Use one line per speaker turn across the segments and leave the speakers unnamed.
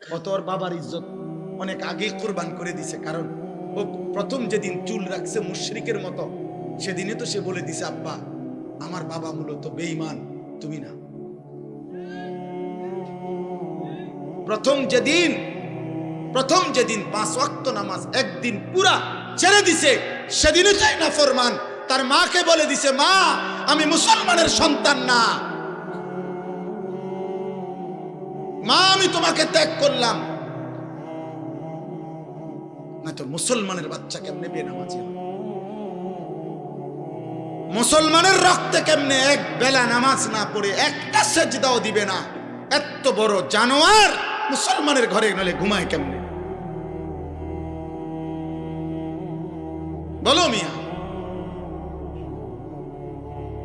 ও তো ওর বাবার ইজ্জত অনেক আগে কোরবান করে দিছে, কারণ ও প্রথম যেদিন চুল রাখছে মুশরিকের মতো, সেদিনে তো সে বলে দিছে, আব্বা, আমার বাবা মূলত বেঈমান, তুমি না। প্রথম যেদিন প্রথম যেদিন পাঁচ ওয়াক্ত নামাজ একদিন পুরা ছেড়ে দিছে, সেদিনও চাই না ফরমান। তার মাকে বলে দিছে, মা, আমি মুসলমানের সন্তান না। আমি তোমাকে ত্যাগ করলাম। না তো মুসলমানের বাচ্চা কেমনে বেনামাজি হয়? মুসলমানের রক্তে কেমনে এক বেলা নামাজ না পড়ে একটা সেজদাও দিবে না? এত বড় জানোয়ার মুসলমানের ঘরে নলে ঘুমায় কেমনে? বলো মিয়া,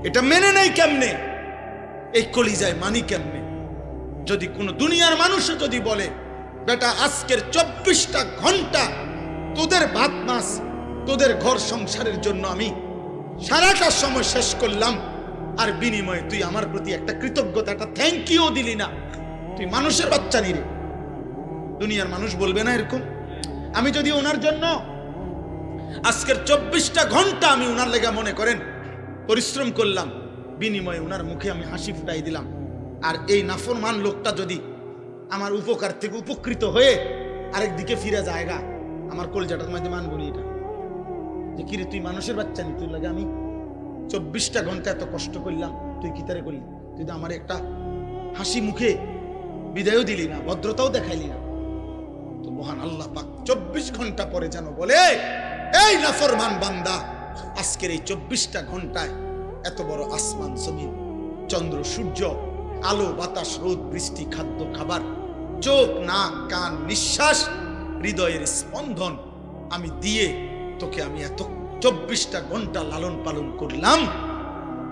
এটা মেনে নেই কেমনে? এই কলিজায় মানি কেমনে? যদি কোনো দুনিয়ার মানুষ যদি বলে, বেটা, আজকের চব্বিশটা ঘণ্টা তোদের ভাত মাস তোদের ঘর সংসারের জন্য আমি সারাটা সময় শেষ করলাম, আর বিনিময়ে তুই আমার প্রতি একটা কৃতজ্ঞতা, একটা থ্যাংক ইউ দিলি না। তুই মানুষের বাচ্চা নিরে দুনিয়ার মানুষ বলবে না এরকম। আমি যদি ওনার জন্য আজকের চব্বিশটা ঘণ্টা আমি ওনার লেগে মনে করেন, পরিশ্রম করলাম, বিনিময়ে ওনার মুখে আমি হাসি ফুটাই দিলাম। আর এই নাফরমান লোকটা যদি আমার উপকার থেকে উপকৃত হয়ে আরেক দিকে ফিরে জায়গা আমার কলজাটার মধ্যে মানবো এটা। যে কিরে, তুই মানুষের বাচ্চা নি লাগে আমি চব্বিশটা ঘণ্টা এত কষ্ট করলাম, তুই কি তারে করলি? তুই আমার একটা হাসি মুখে বিদায়ও দিলি না, ভদ্রতাও দেখাইলি না। তো মহান আল্লাহ পাক চব্বিশ ঘণ্টা পরে যেন বলে, এই নাফরমান বান্দা, আজকের এই চব্বিশটা ঘন্টায় এত বড় আসমান, জমিন, চন্দ্র, সূর্য আলো, বাতাস, রোদ, বৃষ্টি, খাদ্য, খাবার, চোখ, নাক, কান, নিঃশ্বাস, হৃদয়ের স্পন্দন আমি দিয়ে তোকে আমি এত চব্বিশটা ঘণ্টা লালন পালন করলাম,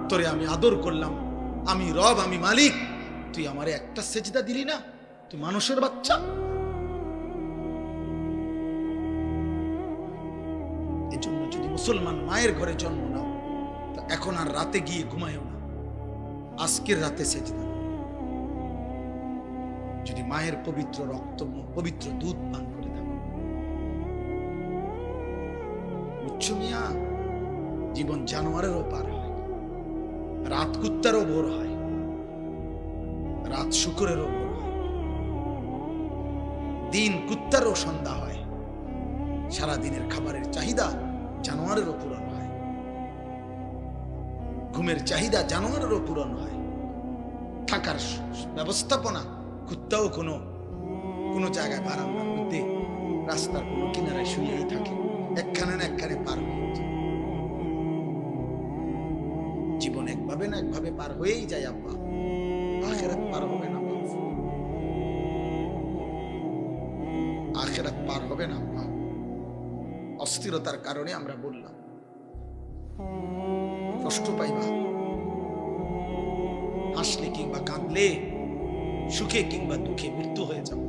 তোরে আমি আদর করলাম। আমি রব, আমি মালিক। তুই আমারে একটা সেজদা দিলি না? তুই মানুষের বাচ্চা। এই জন্য যদি মুসলমান মায়ের ঘরে জন্ম নাও, তা এখন আর রাতে গিয়ে ঘুমায়ও না। আজকের রাতে সেজদা। যদি মায়ের পবিত্র রক্ত, পবিত্র দুধ পান করে থাকো। বুঝছ মিয়া, জীবন জানোয়ারেরও পার হয়, রাত কুত্তারও ভোর হয়, রাত শুকুরেরও ভোর হয়। দিন কুত্তারও সন্ধ্যা হয় সারা দিনের খাবারের চাহিদা জানোয়ারেরও পূরণ হয়। ঘুমের চাহিদা জানোয়ারেরও পূরণ হয়। থাকার ব্যবস্থাপনা কুত্তাও কোনো কোনো জায়গায় বারান্দার মধ্যে রাস্তার কোনো কিনারায় শুয়েই থাকে। একখানে না একখানে পার হয়ে জীবন একভাবে না একভাবে পার হয়েই যায়, আব্বা। আখেরাত পার হবে না। আখেরাত পার হবে না, আব্বা। অস্থিরতার কারণে আমরা বললাম, কষ্ট পাইবা। হাসলে কিংবা কাঁদলে সুখে কিংবা দুঃখে মৃত্যু হয়ে যাব।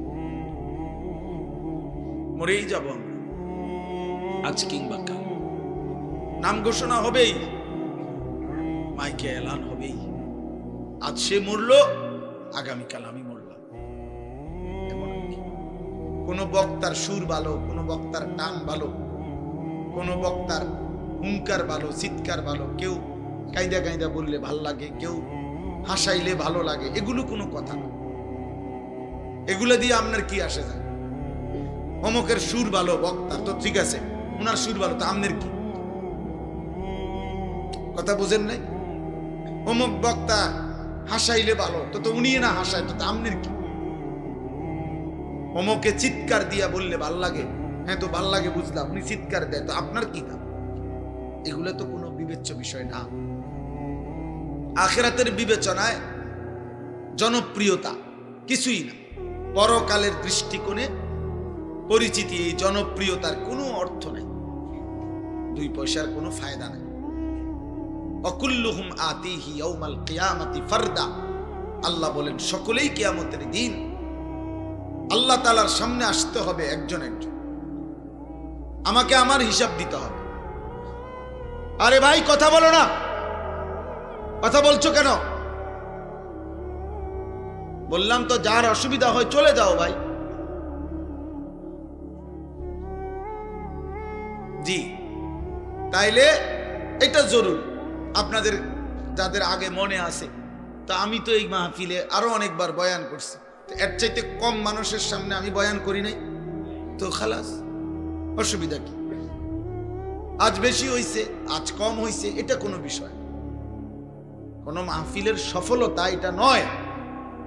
মরেই যাব আমরা। আজ কিংবা কাল। নাম ঘোষণা হবেই। মাইকে এলান হবেই। আজ সে মরল, আগামীকাল আমি মরলাম। কোন বক্তার সুর ভালো, কোন বক্তার টান ভালো, কোন বক্তার হুঙ্কার ভালো, চিৎকার ভালো, কেউ কায়দা কায়দা বললে ভালো লাগে, কেউ হাসাইলে ভালো লাগে, এগুলো কোনো কথা না। এগুলো দিয়ে আপনার কি আসে যায়? অমকের সুর ভালো, বক্তা, তো ঠিক আছে। ওনার সুর ভালো, তো আপনার কি? কথা বুঝেন নাই? অমুক বক্তা হাসাইলে ভালো, তো তো উনি না হাসায় তো আপনার কি? অমকে চিৎকার দিয়া বললে ভালো লাগে? হ্যাঁ তো ভালো লাগে বুঝলাম, উনি চিৎকার দেয়, তো আপনার কি কাম? এগুলো তো কোনো বিবেচ্য বিষয় না। আখেরাতের বিবেচনায় জনপ্রিয়তা কিছুই না। পরকালের দৃষ্টিকোণে পরিচিতি এই জনপ্রিয়তার কোনো অর্থ নেই। দুই পয়সার কোনো ফায়দা নেই। অকুল্লুহুম আতিহি ইয়াউমাল কিয়ামাতি ফারদা। আল্লাহ বলেন, সকলেই কিয়ামতের দিন আল্লাহ তালার সামনে আসতে হবে একজন একজন। আমাকে আমার হিসাব দিতে হবে। আরে ভাই, কথা বলো না। কথা বলছো কেন? বললাম তো যার অসুবিধা হয় চলে যাও ভাই। জি, তাইলে এটা জরুর, আপনাদের যাদের আগে মনে আছে। তো আমি তো এই মাহফিলে আরও অনেকবার বয়ান করছি। এর চাইতে কম মানুষের সামনে আমি বয়ান করি নাই। তো খালাস, অসুবিধা কি? আজ বেশি হইছে, আজ কম হইছে, এটা কোনো বিষয় কোনো মাহফিলের সফলতা এটা নয়।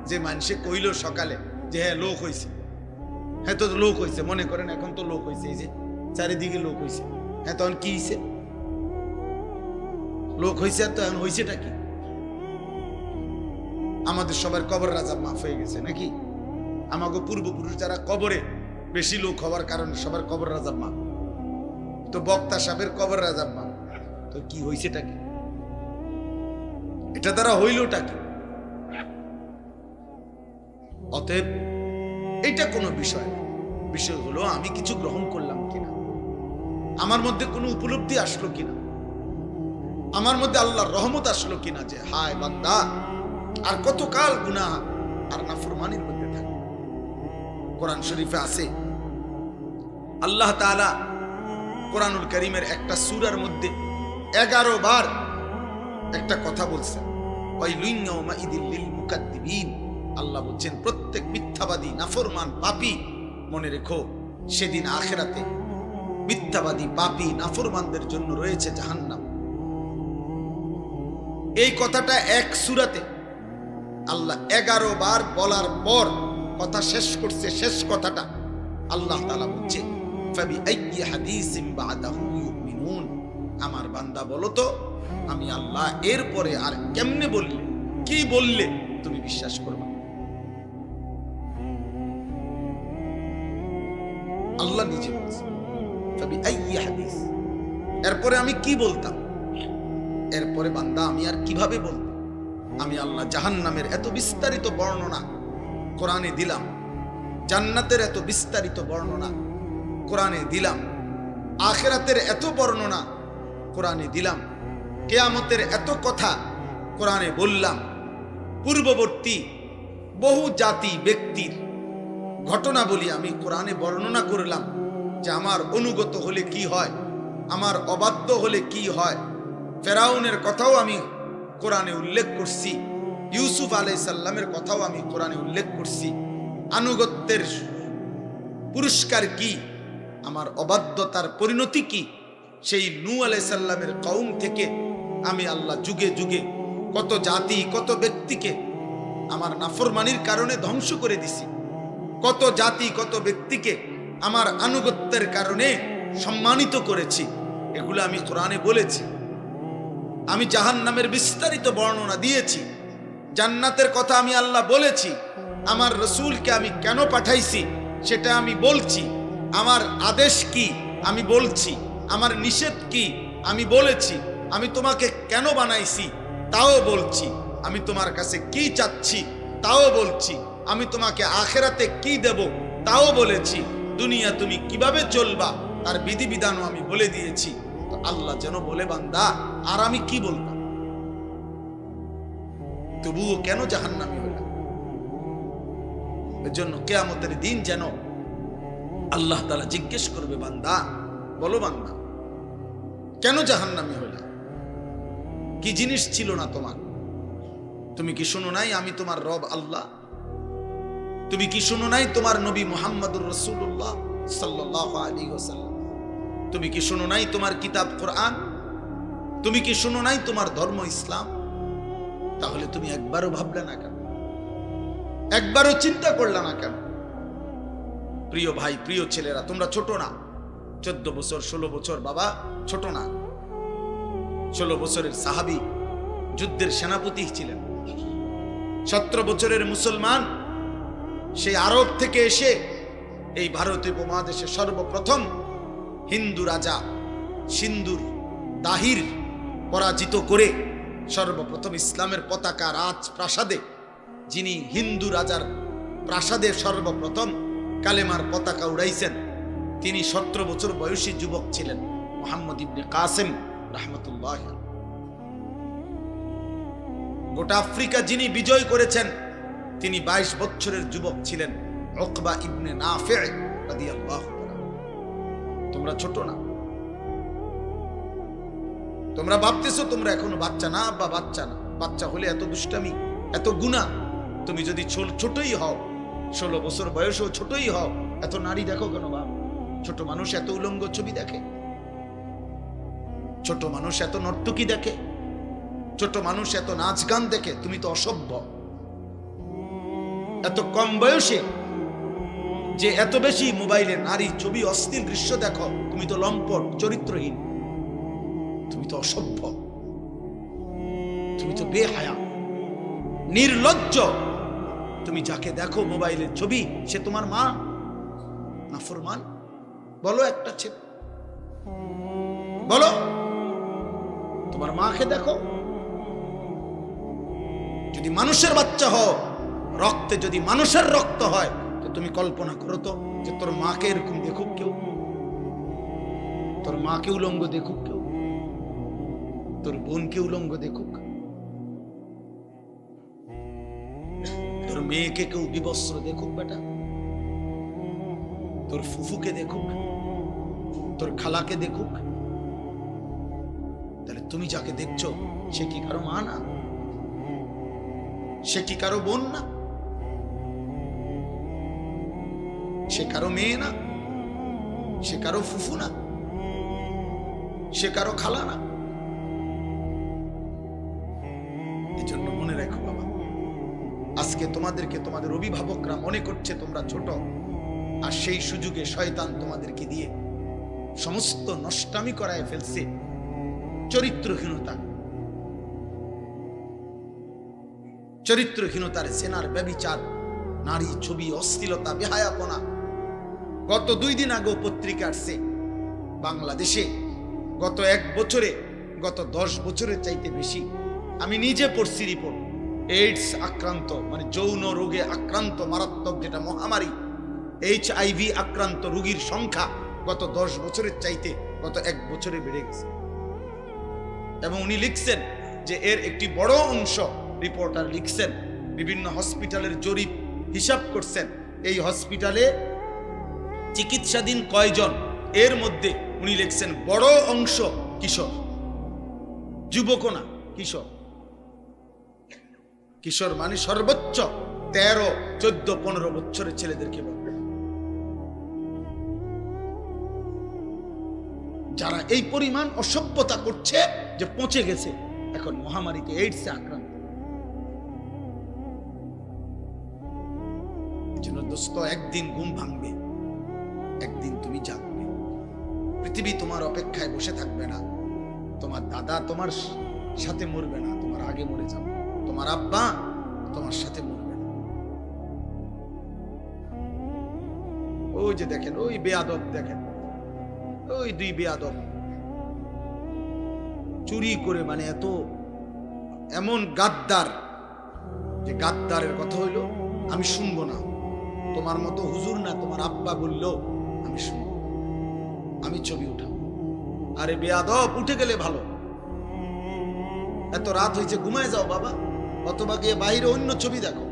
যে মানুষে কইল সকালে যে হ্যাঁ লোক হইছে। হ্যাঁ তো লোক হইছে, মনে করেন এখন তো লোক হইছে, এই যে চারিদিকে লোক হইছে। হ্যাঁ তখন কি হইছে? লোক হইছে আর তো এখন হইছেটা কি? আমাদের সবার কবর রাজা মাফ হয়ে গেছে নাকি? আমাকে পূর্বপুরুষ যারা কবরে বেশি লোক হওয়ার কারণে সবার কবর রাজা মা তো বক্তা সাহেবের কবর রাজা মা তো কি হইছেটা কি? এটা দ্বারা হইলটা কি? অতএব এটা কোনো বিষয় বিষয় হলো আমি কিছু গ্রহণ করলাম কিনা? আমার মধ্যে কোনো উপলব্ধি আসলো কিনা? আমার মধ্যে আল্লাহর রহমত আসলো কিনা যে, হায় বান্দা, আর কতকাল গুনাহ আর নাফরমানির মধ্যে থাকে? কোরআন শরীফে আছে, আল্লাহ তাআলা কোরআনুল করিমের একটা সূরার মধ্যে এগারো বার একটা কথা বলছেন। ওয়াইলুন ইয়াউমাইদিল লিল মুকাদ্দিবিন। আল্লাহ বলছেন, প্রত্যেক মিথ্যাবাদী, নাফরমান, পাপী মনে রেখো, সেদিন আখেরাতে মিথ্যাবাদী, পাপী, নাফরমানদের জন্য রয়েছে জাহান্নাম। এই কথাটা এক সুরাতে আল্লাহ এগারো বার বলার পর কথা শেষ করছে, শেষ কথাটা আল্লাহ তালা বলছে আমার বান্দা বলো তো, আমি আল্লাহ এরপরে আর কেমনে বললে, কি বললে তুমি বিশ্বাস করবে আল্লাহ নিজে এরপরে আমি কি বলতাম? এরপরে বান্দা, আমি আর কীভাবে বলতাম আমি আল্লাহ জাহান্নামের এত বিস্তারিত বর্ণনা কোরআনে দিলাম। জান্নাতের এত বিস্তারিত বর্ণনা কোরআনে দিলাম। আখেরাতের এত বর্ণনা কোরআনে দিলাম। কেয়ামতের এত কথা কোরআনে বললাম। পূর্ববর্তী বহু জাতি ব্যক্তির ঘটনা বলি, আমি কোরআনে বর্ণনা করলাম যে আমার অনুগত হলে কি হয়, আমার অবাধ্য হলে কি হয়। ফেরাউনের কথাও আমি কোরআনে উল্লেখ করছি, ইউসুফ আলাই সাল্লামের কথাও আমি কোরআনে উল্লেখ করছি। আনুগত্যের পুরস্কার কি? আমার অবাধ্যতার পরিণতি কি? সেই নু আলাই সাল্লামের কৌম থেকে আমি আল্লাহ যুগে যুগে কত জাতি, কত ব্যক্তিকে আমার নাফরমানির কারণে ধ্বংস করে দিছি। কত জাতি, কত ব্যক্তিকে আমার আনুগত্যের কারণে সম্মানিত করেছি, এগুলো আমি কোরআনে বলেছি। আমি জাহান নামের বিস্তারিত বর্ণনা দিয়েছি, জান্নাতের কথা আমি আল্লাহ বলেছি, আমার রসুলকে আমি কেন পাঠাইছি সেটা আমি বলছি, আমার আদেশ কি আমি বলছি, আমার নিষেধ কি আমি বলেছি, আমি তোমাকে কেন বানাইছি তাও বলছি, আমি তোমার কাছে কি চাচ্ছি তাও বলছি। আমি তোমাকে আখেরাতে কি দেব তাও বলেছি। দুনিয়া তুমি কীভাবে চলবা, তার বিধিবিধানও আমি বলে দিয়েছি। আল্লাহ যেন বলে, বান্দা, আর আমি কি বলতাম তবুও কেন জাহান্নামি হইলাম এর জন্য কেয়ামতের দিন যেন আল্লাহ তালা জিজ্ঞেস করবে, বান্দা, বলো বান্দা, কেন জাহান্নামি হইলাম কি জিনিস ছিল না তোমার? তুমি কি শুনো নাই আমি তোমার রব আল্লাহ? তুমি কি শুনো নাই তোমার নবী মোহাম্মদুর রসুল্লাহ সাল্লাহ আলী ওসাল্লাম তুমি কি শুনো নাই তোমার কিতাব কোরআন? তুমি কি শুনো নাই তোমার ধর্ম ইসলাম? তাহলে তুমি একবারও ভাবলে না কেন? একবারও চিন্তা করলে না কেন? প্রিয় ভাই, প্রিয় ছেলেরা, তোমরা ছোট না। চোদ্দ বছর, ষোলো বছর, বাবা, ছোট না। ষোলো বছরের সাহাবি যুদ্ধের সেনাপতি ছিলেন। সতেরো বছরের মুসলমান সেই আরব থেকে এসে এই ভারতীয় উপমহাদেশে সর্বপ্রথম হিন্দু রাজা সিন্দুর দাহির পরাজিত করে সর্বপ্রথম ইসলামের পতাকা রাজ প্রাসাদে যিনি হিন্দু রাজার প্রাসাদে সর্বপ্রথম কালেমার পতাকা উড়াইছেন, তিনি সতেরো বছর বয়সী যুবক ছিলেন, মোহাম্মদ ইবনে কাসেম রহমতুল্লাহ গোটা আফ্রিকা যিনি বিজয় করেছেন তিনি বাইশ বছরের যুবক ছিলেন ওকবা ইবনে নাফে তোমরা ছোট না। তোমরা ভাবতেছো তোমরা এখনও বাচ্চা না বা বাচ্চা না। বাচ্চা হলে এত দুষ্টামি, এত গুণা তুমি যদি ছোটই হও, ষোলো বছর বয়সেও ছোটই হও, এত নারী দেখো কেন বাপ? ছোট মানুষ এত উলঙ্গ ছবি দেখে। ছোট মানুষ এত নর্তকী দেখে। ছোট মানুষ এত নাচ গান দেখে। তুমি তো অসভ্য। এত কম বয়সে যে এত বেশি মোবাইলে নারী ছবি অস্থির দৃশ্য দেখো, তুমি তো লম্পট, চরিত্রহীন। তুমি তো অসভ্য। তুমি তো বেহায়া। নির্লজ্জ। তুমি যাকে দেখো মোবাইলের ছবি, সে তোমার মা না ফরমান? বলো একটা ছেলে। বলো। তোমার মাকে দেখো। যদি মানুষের বাচ্চা হও রক্তে যদি মানুষের রক্ত হয়, তো তুমি কল্পনা করো তো যে তোর মাকে এরকম দেখুক কেউ। তোর মাকে উলঙ্গ দেখুক কেউ। তোর বোনকে উলঙ্গ দেখুক। তোর মেয়েকে কেউ বিবস্ত্র দেখুক বেটা। তোর ফুফুকে দেখুক। তোর খালাকে দেখুক। তাহলে তুমি যাকে দেখছ, সে কি কারও মা না? সে কি কারও বোন না? সে কারও মেয়ে না সে কারও ফুফু না সে কারও খালা না এই জন্য মনে রাখো বাবা, আজকে তোমাদেরকে তোমাদের অভিভাবকরা মনে করছে তোমরা ছোট, আর সেই সুযোগে শয়তান তোমাদেরকে দিয়ে সমস্ত নষ্টামি করায় ফেলছে চরিত্রহীনতা। চরিত্রহীনতার সেনার ব্যবিচার, নারী ছবি, অশ্লীলতা, বেহায়াপনা গত দুই দিন আগেও পত্রিকা আসছে বাংলাদেশে। গত এক বছরে, গত দশ বছরের চাইতে বেশি। আমি নিজে পড়ছি রিপোর্ট এইডস আক্রান্ত মানে যৌন রোগে আক্রান্ত, মারাত্মক যেটা মহামারী এইচ আইভি আক্রান্ত রোগীর সংখ্যা গত দশ বছরের চাইতে গত এক বছরে বেড়ে গেছে। এবং উনি লিখছেন যে এর একটি বড় অংশ রিপোর্টার লিখছেন, বিভিন্ন হসপিটালের জরিপ হিসাব করছেন। এই হসপিটালে চিকিৎসাধীন কয়জন? এর মধ্যে উনি লিখছেন, বড় অংশ কিশোর। যুবকও না, কিশোর। কিশোর মানে সর্বোচ্চ তেরো, চোদ্দ, পনেরো বছরের ছেলেদেরকে বলবে যারা এই পরিমাণ অসভ্যতা করছে যে পচে গেছে, এখন মহামারীতে এইডসে আক্রান্ত। একদিন ঘুম ভাঙবে। একদিন তুমি জাগবে পৃথিবী তোমার অপেক্ষায় বসে থাকবে না। তোমার দাদা তোমার সাথে মরবে না, তোমার আগে মরে যাবে। তোমার আব্বা তোমার সাথে মরবে না। ওই যে দেখেন, ওই বেয়াদব দেখেন। ওই দুই বেয়াদব। চুরি করে মানে এত, এমন গাদ্দার। যে গাদ্দারের কথা হইল, আমি শুনব না। তোমার মতো হুজুর না তোমার আব্বা বলল আমি ছবি উঠাবো। আরে বেয়াদব, উঠে গেলে ভালো। এত রাত হয়েছে, ঘুমায় যাও বাবা। অথবা গিয়ে বাইরে অন্য ছবি দেখো।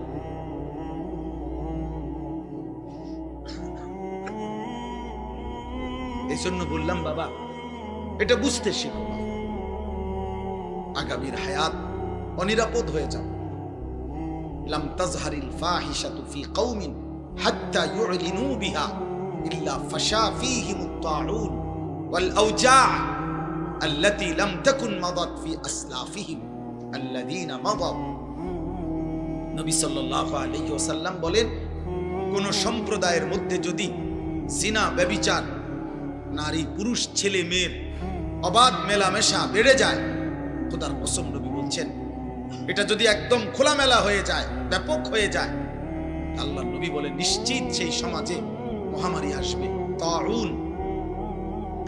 এই জন্য বললাম বাবা, এটা বুঝতে শিখো। আগামীর হায়াত অনিরাপদ হয়ে যাও। লাম তাজহারিল ফাহিশাতু ফি কওমিন হাত্তা ইউলিনু বিহা। ইল্লা ফাশা ফীহিম الطاعون والأوجاع التي لم تكن مضت في أسلافهم الذين مضوا নবী সাল্লাল্লাহু আলাইহি ওয়াসাল্লাম বলেন কোন সম্প্রদায়ের মধ্যে যদি জিনা ব্যভিচার নারী পুরুষ ছেলে মেয়ের অবাধ মেলামেশা বেড়ে যায় খোদার কসম নবী বলছেন এটা যদি একদম খোলামেলা হয়ে যায় ব্যাপক হয়ে যায় আল্লাহ নবী বলে নিশ্চিত সেই সমাজে মহামারী আসবে, তাউন।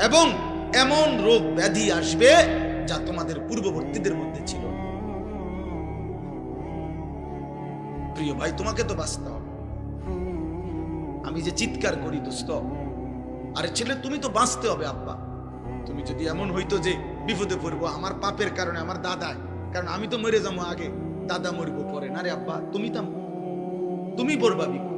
এবং এমন রোগ ব্যাধি আসবে যা তোমাদের পূর্ববর্তীদের মধ্যে ছিল। প্রিয় ভাই, তোমাকে তো বাঁচতে হবে। আমি যে চিৎকার করি, দোস্ত, আরে ছেলে, তুমি তো বাঁচতে হবে, আব্বা। তুমি যদি এমন হইতো যে বিপদে পড়ব, আমার পাপের কারণে, আমার দাদায়, কারণ আমি তো মরে যাব আগে, দাদা মরবো পরে। না রে আব্বা, তুমি তো তুমি পড়বা বিপদ।